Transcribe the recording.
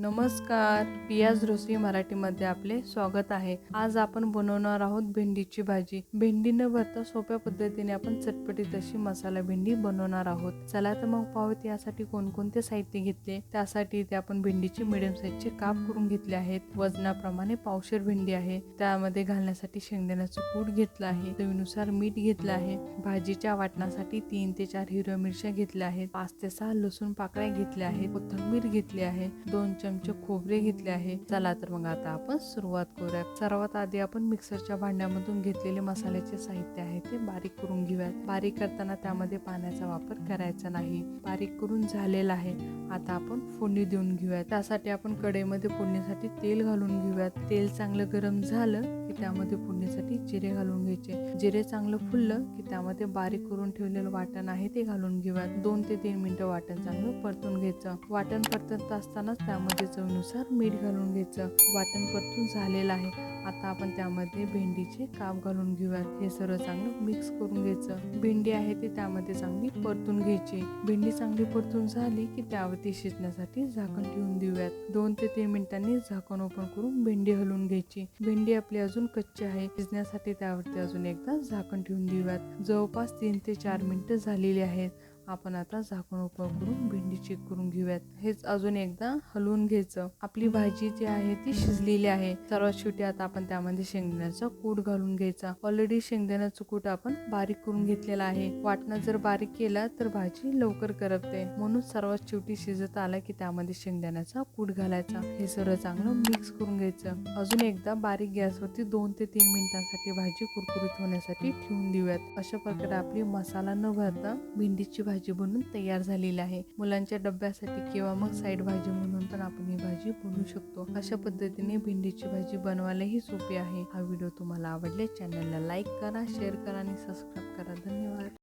नमस्कार. पियाज रोसी मराठीमध्ये आपले स्वागत आहे. आज आपण बनवणार आहोत भेंडीची भाजी. भेंडी न भरता सोप्या पद्धतीने आपण चटपटीत अशी मसाला भेंडी बनवणार आहोत. चला तर मग पाहूत यासाठी कोणकोणते साहित्य घेतले. त्यासाठी इथे आपण भेंडीची मिडियम साईजचे काप करून घेतले आहेत. वजनाप्रमाणे पावशेर भेंडी आहे. त्यामध्ये घालण्यासाठी शेंगदाण्याचं कूट घेतलं आहे. चवीनुसार मीठ घेतलं आहे. भाजीच्या वाटणासाठी तीन ते चार हिरव्या मिरच्या घेतल्या आहेत. पाच ते सहा लसूण पाकळ्या घेतल्या आहेत. कोथंबीर घेतली आहे. दोन चमचे खोबरे घेतले आहे. चला तर मग आता आपण सुरुवात करूया सर्वात आधी आपण मिक्सरच्या भांड्यामधून घेतलेले मसाल्याचे साहित्य आहे ते बारीक करून घेऊयात. बारीक करताना त्यामध्ये पाण्याचा वापर करायचा नाही. बारीक करून झालेला आहे. आता आपण फोडणी देऊन घेऊयात. त्यासाठी आपण कढईमध्ये फोडणीसाठी तेल घालून घेऊयात. तेल चांगलं गरम झालं की त्यामध्ये फोडणीसाठी जिरे घालून घ्यायचे. जिरे चांगलं फुललं की त्यामध्ये बारीक करून ठेवलेलं वाटण आहे ते घालून घेऊयात. दोन ते तीन मिनिटं वाटण चांगलं परतून घ्यायचं. वाटण परतत असतानाच त्यामध्ये चवीनुसार मीठ घालून घ्यायचं. वाटण परतून झालेलं आहे. आता आपण त्यामध्ये भेंडीचे काप घालून घेऊयात. हे सर्व चांगलं मिक्स करून घ्यायचं. भेंडी आहे ती त्यामध्ये चांगली परतून घ्यायची. भेंडी चांगली परतून झाली की त्यावरती शिजण्यासाठी झाकण ठेवून देऊयात. दोन ते तीन मिनिटांनी झाकण ओपन करून भेंडी हलवून घ्यायची. भेंडी आपली अजून कच्ची आहे. शिजण्यासाठी त्यावरती अजून एकदा झाकण ठेवून देऊयात. जवळपास तीन ते चार मिनिटं झालेली आहेत. आपण आता झाकण ओपन करून भेंडी चेक करून घेऊयात. हेच अजून एकदा हलवून घ्यायचं. आपली भाजी जी आहे ती शिजलेली आहे. सर्वात शेवटी आता आपण त्यामध्ये शेंगदाण्याचा कूट घालून घ्यायचा. ऑलरेडी शेंगदाण्याचं कूट आपण बारीक करून घेतलेला आहे. वाटणं जर बारीक केला तर भाजी लवकर करपते. म्हणून सर्वात शेवटी शिजत आला की त्यामध्ये शेंगदाण्याचा कूट घालायचा. हे सर्व चांगलं मिक्स करून घ्यायचं. अजून एकदा बारीक गॅसवरती दोन ते तीन मिनिटांसाठी भाजी कुरकुरीत होण्यासाठी ठेवून देऊयात. अशा प्रकारे आपली मसाला न भरता भेंडीची भाजी बनून तयार झालेली आहे. मुलांच्या डब्यासाठी किंवा मग साईड भाजी म्हणून पण आपण ही भाजी बनवू शकतो. अशा पद्धतीने भेंडीची भाजी बनवायलाही सोपी आहे. हा व्हिडिओ तुम्हाला आवडले चॅनलला लाईक करा शेअर करा आणि सबस्क्राईब करा. धन्यवाद.